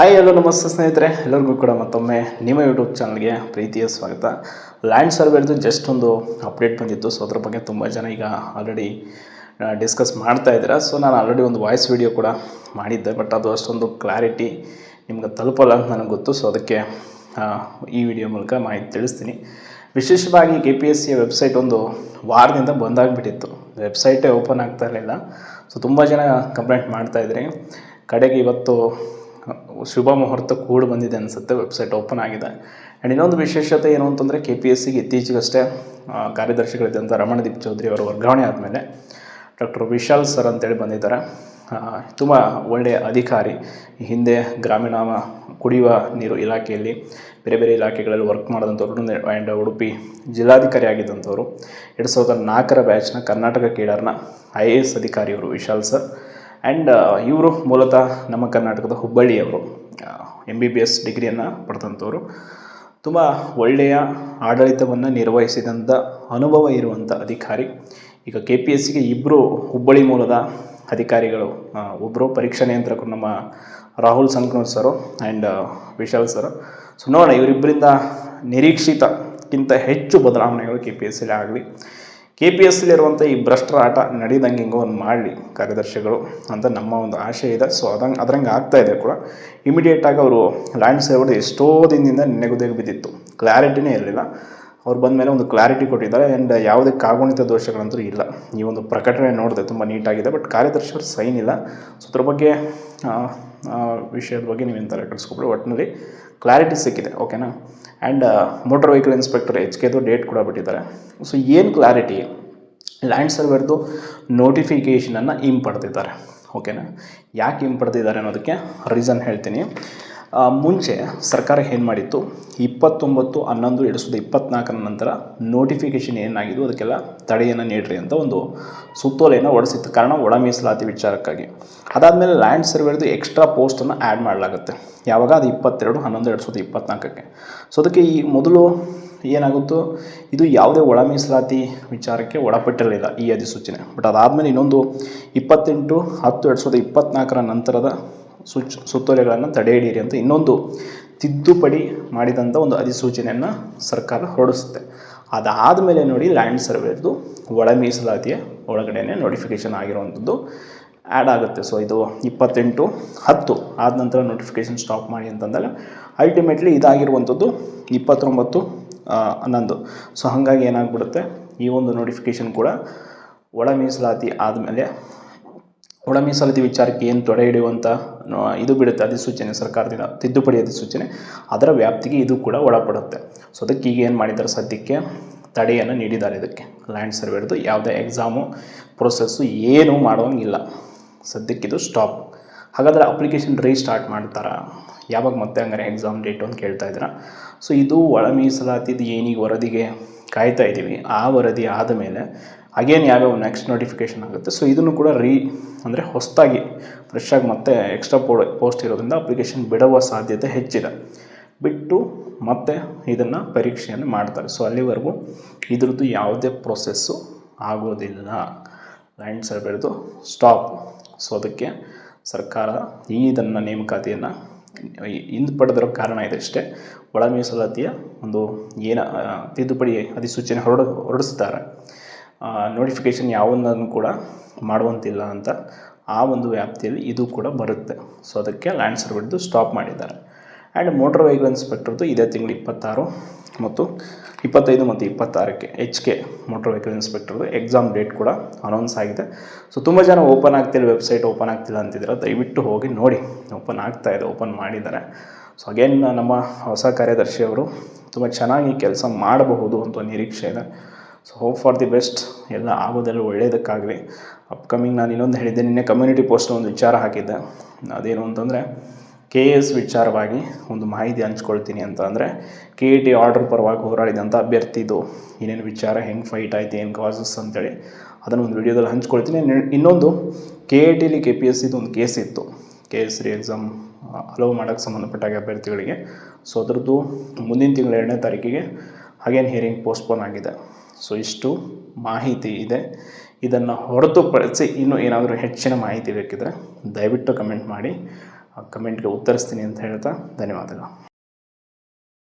Hi ಎಲ್ಲೋ ನಮಸ್ತೆ ಸ್ನೇಹಿತರೆ, ಎಲ್ಲರಿಗೂ ಕೂಡ ಮತ್ತೊಮ್ಮೆ ನಿಮ್ಮ ಯೂಟ್ಯೂಬ್ ಚಾನಲ್ಗೆ ಪ್ರೀತಿಯ ಸ್ವಾಗತ. ಲ್ಯಾಂಡ್ ಸರ್ವೇರ್ದು ಜಸ್ಟ್ ಒಂದು ಅಪ್ಡೇಟ್ ಬಂದಿತ್ತು ಸೊ ಅದ್ರ ಬಗ್ಗೆ ತುಂಬ ಜನ ಈಗ ಆಲ್ರೆಡಿ ಡಿಸ್ಕಸ್ ಮಾಡ್ತಾ ಇದ್ದೀರಾ. ಸೊ ನಾನು ಆಲ್ರೆಡಿ ಒಂದು ವಾಯ್ಸ್ ವಿಡಿಯೋ ಕೂಡ ಮಾಡಿದ್ದೆ ಬಟ್ ಅದು ಅಷ್ಟೊಂದು ಕ್ಲಾರಿಟಿ ನಿಮ್ಗೆ ತಲುಪಲ್ಲ ಅಂತ ನನಗೆ ಗೊತ್ತು. ಸೊ ಅದಕ್ಕೆ ಈ ವಿಡಿಯೋ ಮೂಲಕ ಮಾಹಿತಿ ತಿಳಿಸ್ತೀನಿ. ವಿಶೇಷವಾಗಿ ಕೆ ಪಿ ಎಸ್ ಸಿಯ ವೆಬ್ಸೈಟ್ ಒಂದು ವಾರದಿಂದ ಬಂದಾಗಿಬಿಟ್ಟಿತ್ತು ವೆಬ್ಸೈಟೇ ಓಪನ್ ಆಗ್ತಾ ಇರಲಿಲ್ಲ. ಸೊ ತುಂಬ ಜನ ಕಂಪ್ಲೇಂಟ್ ಮಾಡ್ತಾಯಿದ್ರಿ ಕಡೆಗೆ ಇವತ್ತು ಶುಭ ಮುಹೂರ್ತ ಕೂಡಿ ಬಂದಿದೆ ಅನಿಸುತ್ತೆ ವೆಬ್ಸೈಟ್ ಓಪನ್ ಆಗಿದೆ. ಆ್ಯಂಡ್ ಇನ್ನೊಂದು ವಿಶೇಷತೆ ಏನು ಅಂತಂದರೆ ಕೆ ಪಿ ಎಸ್ ಸಿಗೆ ಇತ್ತೀಚೆಗಷ್ಟೇ ಕಾರ್ಯದರ್ಶಿಗಳಿದ್ದಂಥ ರಮಣದೀಪ್ ಚೌಧರಿ ಅವರು ವರ್ಗಾವಣೆ ಆದಮೇಲೆ ಡಾಕ್ಟರ್ ವಿಶಾಲ್ ಸರ್ ಅಂತೇಳಿ ಬಂದಿದ್ದಾರೆ. ತುಂಬ ಒಳ್ಳೆಯ ಅಧಿಕಾರಿ. ಹಿಂದೆ ಗ್ರಾಮೀಣ ಕುಡಿಯುವ ನೀರು ಇಲಾಖೆಯಲ್ಲಿ ಬೇರೆ ಬೇರೆ ಇಲಾಖೆಗಳಲ್ಲಿ ವರ್ಕ್ ಮಾಡಿದಂಥವ್ರು ಆ್ಯಂಡ್ ಉಡುಪಿ ಜಿಲ್ಲಾಧಿಕಾರಿ ಆಗಿದ್ದಂಥವ್ರು. ಎರಡು ಸಾವಿರದ ನಾಲ್ಕರ ಬ್ಯಾಚ್ನ ಕರ್ನಾಟಕ ಕೇಡರ್ನ ಐ ಎ ಎಸ್ ಅಧಿಕಾರಿಯವರು ವಿಶಾಲ್ ಸರ್ ಆ್ಯಂಡ್ ಇವರು ಮೂಲತಃ ನಮ್ಮ ಕರ್ನಾಟಕದ ಹುಬ್ಬಳ್ಳಿಯವರು. ಎಂ ಬಿ ಬಿ ಎಸ್ ಡಿಗ್ರಿಯನ್ನು ಪಡೆದಂಥವ್ರು. ತುಂಬ ಒಳ್ಳೆಯ ಆಡಳಿತವನ್ನು ನಿರ್ವಹಿಸಿದಂಥ ಅನುಭವ ಇರುವಂಥ ಅಧಿಕಾರಿ. ಈಗ ಕೆ ಪಿ ಎಸ್ ಸಿಗೆ ಇಬ್ಬರು ಹುಬ್ಬಳ್ಳಿ ಮೂಲದ ಅಧಿಕಾರಿಗಳು ಒಬ್ಬರು ಪರೀಕ್ಷಾ ನಿಯಂತ್ರಕರು ನಮ್ಮ Rahul Sankanur sir and Vishal sir so ನೋಡೋಣ ಇವರಿಬ್ಬರಿಂದ ನಿರೀಕ್ಷಿತಕ್ಕಿಂತ ಹೆಚ್ಚು ಬದಲಾವಣೆಗಳು ಕೆ ಪಿ ಎಸ್ ಸಿಲಿ ಆಗಲಿ. ಕೆ ಪಿ ಎಸ್ ಇರುವಂಥ ಈ ಭ್ರಷ್ಟರ ಆಟ ನಡೀದಂಗೆ ಹಿಂಗೋ ಒಂದು ಮಾಡಲಿ ಕಾರ್ಯದರ್ಶಿಗಳು ಅಂತ ನಮ್ಮ ಒಂದು ಆಶೆ ಇದೆ. ಸೊ ಅದಂಗೆ, ಅದ್ರಂಗೆ ಆಗ್ತಾ ಇದೆ ಕೂಡ. ಇಮಿಡಿಯೇಟಾಗಿ ಅವರು ಲ್ಯಾಂಡ್ ಸೇವ್ದು ಎಷ್ಟೋ ದಿನದಿಂದ ನೆನೆಗುದಿಗೆ ಬಿದ್ದಿತ್ತು. ಕ್ಲಾರಿಟಿನೇ ಇರಲಿಲ್ಲ. ಅವ್ರು ಬಂದ ಮೇಲೆ ಒಂದು ಕ್ಲಾರಿಟಿ ಕೊಟ್ಟಿದ್ದಾರೆ. ಆ್ಯಂಡ್ ಯಾವುದೇ ಕಾಗುಣಿತ ದೋಷಗಳಂತೂ ಇಲ್ಲ. ಈ ಒಂದು ಪ್ರಕಟಣೆ ನೋಡಿದೆ ತುಂಬ ನೀಟಾಗಿದೆ ಬಟ್ ಕಾರ್ಯದರ್ಶಿಯವ್ರ ಸೈನ್ ಇಲ್ಲ. ಸೊ ಅದ್ರ ಬಗ್ಗೆ ವಿಷಯದ ಬಗ್ಗೆ ನೀವು ತಲೆ ಕಟ್ಸ್ಕೊಬಿಡಿ ಒಟ್ಟಿನಲ್ಲಿ ಕ್ಲಾರಿಟಿ ಸಿಕ್ಕಿದೆ ಓಕೆನಾ and motor vehicle inspector H ಕೆದು date ಕೂಡ ಬಿಟ್ಟಿದ್ದಾರೆ. ಸೊ ಏನು ಕ್ಲಾರಿಟಿ ಲ್ಯಾಂಡ್ ಸರ್ವೇರ್ದು ನೋಟಿಫಿಕೇಷನನ್ನು ಹಿಂಪಡೆದಿದ್ದಾರೆ ಓಕೆನಾ ಯಾಕೆ ಹಿಂಪಡೆದಿದ್ದಾರೆ ಅನ್ನೋದಕ್ಕೆ ರೀಸನ್ ಹೇಳ್ತೀನಿ. ಮುಂಚೆ ಸರ್ಕಾರ ಏನು ಮಾಡಿತ್ತು? ಇಪ್ಪತ್ತೊಂಬತ್ತು, ಹನ್ನೊಂದು, ಎರಡು ಸಾವಿರದ ಇಪ್ಪತ್ತ್ನಾಲ್ಕರ ನಂತರ ನೋಟಿಫಿಕೇಷನ್ ಏನಾಗಿದ್ದು ಅದಕ್ಕೆಲ್ಲ ತಡೆಯನ್ನು ನೀಡ್ರಿ ಅಂತ ಒಂದು ಸುತ್ತೋಲೆಯನ್ನು ಹೊಡೆಸಿತ್ತು. ಕಾರಣ ಒಳ ಮೀಸಲಾತಿ ವಿಚಾರಕ್ಕಾಗಿ. ಅದಾದಮೇಲೆ ಲ್ಯಾಂಡ್ ಸರ್ವೇರ್ದು ಎಕ್ಸ್ಟ್ರಾ ಪೋಸ್ಟನ್ನು ಆ್ಯಡ್ ಮಾಡಲಾಗುತ್ತೆ. ಯಾವಾಗ? ಅದು ಇಪ್ಪತ್ತೆರಡು, ಹನ್ನೊಂದು, ಎರಡು ಸಾವಿರದ ಇಪ್ಪತ್ತ್ನಾಲ್ಕಕ್ಕೆ ಸೊ ಅದಕ್ಕೆ ಈ ಮೊದಲು ಏನಾಗುತ್ತೋ? ಇದು ಯಾವುದೇ ಒಳ ಮೀಸಲಾತಿ ವಿಚಾರಕ್ಕೆ ಒಳಪಟ್ಟಿರಲಿಲ್ಲ ಈ ಅಧಿಸೂಚನೆ. ಬಟ್ ಅದಾದಮೇಲೆ ಇನ್ನೊಂದು ಇಪ್ಪತ್ತೆಂಟು, ಹತ್ತು, ಎರಡು ಸಾವಿರದ ಇಪ್ಪತ್ತ್ನಾಲ್ಕರ ನಂತರದ ಸುಚ್, ಸುತ್ತೋಲೆಗಳನ್ನು ತಡೆ ಹಿಡೀರಿ ಅಂತ ಇನ್ನೊಂದು ತಿದ್ದುಪಡಿ ಮಾಡಿದಂಥ ಒಂದು ಅಧಿಸೂಚನೆಯನ್ನು ಸರ್ಕಾರ ಹೊರಡಿಸುತ್ತೆ. ಅದಾದ ಮೇಲೆ ನೋಡಿ ಲ್ಯಾಂಡ್ ಸರ್ವೇದು ಒಳ ಮೀಸಲಾತಿಯ ಒಳಗಡೆನೆ ನೋಟಿಫಿಕೇಷನ್ ಆಗಿರುವಂಥದ್ದು ಆ್ಯಡ್ ಆಗುತ್ತೆ. ಸೊ ಇದು ಇಪ್ಪತ್ತೆಂಟು, ಹತ್ತು ಆದ ನಂತರ ನೋಟಿಫಿಕೇಷನ್ ಸ್ಟಾಪ್ ಮಾಡಿ ಅಂತಂದಾಗ ಅಲ್ಟಿಮೇಟ್ಲಿ ಇದಾಗಿರುವಂಥದ್ದು ಇಪ್ಪತ್ತೊಂಬತ್ತು ಹನ್ನೊಂದು. ಸೊ ಹಾಗಾಗಿ ಏನಾಗ್ಬಿಡುತ್ತೆ? ಈ ಒಂದು ನೋಟಿಫಿಕೇಷನ್ ಕೂಡ ಒಳ ಮೀಸಲಾತಿ ಆದಮೇಲೆ ಒಳ ಮೀಸಲಾತಿ ವಿಚಾರಕ್ಕೆ ಏನು ತೊಡೆ ಹಿಡಿಯುವಂಥ ಇದು ಬಿಡುತ್ತೆ ಅಧಿಸೂಚನೆ, ಸರ್ಕಾರದಿಂದ ತಿದ್ದುಪಡಿ ಅಧಿಸೂಚನೆ, ಅದರ ವ್ಯಾಪ್ತಿಗೆ ಇದು ಕೂಡ ಒಳಪಡುತ್ತೆ. ಸೊ ಅದಕ್ಕೆ ಈಗ ಏನು ಮಾಡಿದ್ದಾರೆ ಸದ್ಯಕ್ಕೆ? ತಡೆಯನ್ನು ನೀಡಿದ್ದಾರೆ ಇದಕ್ಕೆ. ಲ್ಯಾಂಡ್ ಸರ್ವೇರ್ದು ಯಾವುದೇ ಎಕ್ಸಾಮು ಪ್ರೊಸೆಸ್ಸು ಏನೂ ಮಾಡೋಂಗಿಲ್ಲ. ಸದ್ಯಕ್ಕಿದು ಸ್ಟಾಪ್ ಹಾಗಾದರೆ ಅಪ್ಲಿಕೇಶನ್ ರೀಸ್ಟಾರ್ಟ್ ಮಾಡ್ತಾರಾ? ಯಾವಾಗ ಮತ್ತೆ ಹಂಗಾರೆ ಎಕ್ಸಾಮ್ ಡೇಟು ಅಂತ ಕೇಳ್ತಾ ಇದ್ದೀರಾ? ಸೊ ಇದು ಒಳ ಮೀಸಲಾತಿದ್ದು ಏನೀಗ ವರದಿಗೆ ಕಾಯ್ತಾ ಇದ್ದೀವಿ ಆ ವರದಿ ಆದ ಮೇಲೆ ಅಗೇನ್ ಯಾವ್ಯಾವ ನೆಕ್ಸ್ಟ್ ನೋಟಿಫಿಕೇಷನ್ ಆಗುತ್ತೆ. ಸೊ ಇದನ್ನು ಕೂಡ ರೀ ಅಂದರೆ ಹೊಸದಾಗಿ ಫ್ರೆಶ್ ಮತ್ತೆ ಎಕ್ಸ್ಟ್ರಾ ಪೋ ಪೋಸ್ಟ್ ಇರೋದ್ರಿಂದ ಅಪ್ಲಿಕೇಶನ್ ಬಿಡುವ ಸಾಧ್ಯತೆ ಹೆಚ್ಚಿದೆ. ಬಿಟ್ಟು ಮತ್ತೆ ಇದನ್ನು ಪರೀಕ್ಷೆಯನ್ನು ಮಾಡ್ತಾರೆ. ಸೊ ಅಲ್ಲಿವರೆಗೂ ಇದ್ರದ್ದು ಯಾವುದೇ ಪ್ರೊಸೆಸ್ಸು ಆಗೋದಿಲ್ಲ. ಲ್ಯಾಂಡ್ ಸರ್ವೇದು ಸ್ಟಾಪ್ ಸೊ ಅದಕ್ಕೆ ಸರ್ಕಾರ ಈ ಇದನ್ನು ನೇಮಕಾತಿಯನ್ನು ಹಿಂದೆ ಪಡೆದಿರೋ ಕಾರಣ ಇದೆ ಅಷ್ಟೇ. ಒಳ ಮೀಸಲಾತಿಯ ಒಂದು ಏನು ತಿದ್ದುಪಡಿ ಅಧಿಸೂಚನೆ ಹೊರಡ, ಹೊರಡಿಸ್ತಾರೆ. ನೋಟಿಫಿಕೇಷನ್ ಯಾವನ್ನೂ ಕೂಡ ಮಾಡುವಂತಿಲ್ಲ ಅಂತ ಆ ಒಂದು ವ್ಯಾಪ್ತಿಯಲ್ಲಿ ಇದು ಕೂಡ ಬರುತ್ತೆ. ಸೊ ಅದಕ್ಕೆ ಲ್ಯಾಂಡ್ ಸರ್ವೆದ್ದು ಸ್ಟಾಪ್ ಮಾಡಿದ್ದಾರೆ. ಆ್ಯಂಡ್ ಮೋಟರ್ ವೆಹಿಕಲ್ ಇನ್ಸ್ಪೆಕ್ಟರ್ದು ಇದೇ ತಿಂಗಳು ಇಪ್ಪತ್ತಾರು ಮತ್ತು ಇಪ್ಪತ್ತೈದು ಮತ್ತು ಇಪ್ಪತ್ತಾರಕ್ಕೆ ಎಚ್ ಕೆ ಮೋಟರ್ ವೆಹಿಕಲ್ ಇನ್ಸ್ಪೆಕ್ಟರ್ದು ಎಕ್ಸಾಮ್ ಡೇಟ್ ಕೂಡ ಅನೌನ್ಸ್ ಆಗಿದೆ. ಸೊ ತುಂಬ ಜನ ಓಪನ್ ಆಗ್ತಿಲ್ಲ ವೆಬ್ಸೈಟ್ ಓಪನ್ ಆಗ್ತಿಲ್ಲ ಅಂತಿದ್ದೀರ. ದಯವಿಟ್ಟು ಹೋಗಿ ನೋಡಿ. ಓಪನ್ ಆಗ್ತಾ ಇದೆ ಓಪನ್ ಮಾಡಿದ್ದಾರೆ. ಸೊ ಅಗೇನ್ ನಮ್ಮ ಹೊಸ ಕಾರ್ಯದರ್ಶಿಯವರು ತುಂಬ ಚೆನ್ನಾಗಿ ಕೆಲಸ ಮಾಡಬಹುದು ಅಂತ ನಿರೀಕ್ಷೆ ಇದೆ. So hope for the best ಎಲ್ಲ ಆಗೋದೆಲ್ಲ ಒಳ್ಳೆಯದಕ್ಕಾಗಲಿ ಅಪ್ಕಮಿಂಗ್ ನಾನು ಇನ್ನೊಂದು ಹೇಳಿದ್ದೆ, ನಿನ್ನೆ ಕಮ್ಯುನಿಟಿ ಪೋಸ್ಟ್ ಒಂದು ವಿಚಾರ ಹಾಕಿದ್ದೆ. ಅದೇನು ಅಂತಂದರೆ ಕೆ ಎಸ್ ವಿಚಾರವಾಗಿ ಒಂದು ಮಾಹಿತಿ ಹಂಚ್ಕೊಳ್ತೀನಿ ಅಂತ ಅಂದರೆ ಕೆ ಇ ಟಿ ಆರ್ಡರ್ ಪರವಾಗಿ ಹೋರಾಡಿದಂಥ ಅಭ್ಯರ್ಥಿದು ಏನೇನು ವಿಚಾರ, ಹೆಂಗೆ ಫೈಟ್ ಆಯಿತು, ಏನು ಕಾಸಸ್ ಅಂತೇಳಿ ಅದನ್ನು ಒಂದು ವಿಡಿಯೋದಲ್ಲಿ ಹಂಚ್ಕೊಳ್ತೀನಿ. ಇನ್ನು- ಇನ್ನೊಂದು ಕೆ ಎ ಟಿಲಿ ಕೆ ಪಿ ಎಸ್ ಸಿದು ಒಂದು ಕೇಸ್ ಇತ್ತು. K S re exam allow ಮಾಡೋಕ್ಕೆ ಸಂಬಂಧಪಟ್ಟಾಗ ಅಭ್ಯರ್ಥಿಗಳಿಗೆ. ಸೊ ಅದರದ್ದು ಮುಂದಿನ ತಿಂಗಳ ಎರಡನೇ ತಾರೀಕಿಗೆ ಅಗೇನ್ ಹಿಯರಿಂಗ್ ಪೋಸ್ಟ್ಪೋನ್ ಆಗಿದೆ. ಸೊ ಇಷ್ಟು ಮಾಹಿತಿ ಇದೆ. ಇದನ್ನು ಹೊರತುಪಡಿಸಿ ಇನ್ನೂ ಏನಾದರೂ ಹೆಚ್ಚಿನ ಮಾಹಿತಿ ಬೇಕಿದ್ದರೆ ದಯವಿಟ್ಟು ಕಮೆಂಟ್ ಮಾಡಿ. ಕಮೆಂಟ್ಗೆ ಉತ್ತರಿಸ್ತೀನಿ ಅಂತ ಹೇಳ್ತಾ ಧನ್ಯವಾದಗಳು.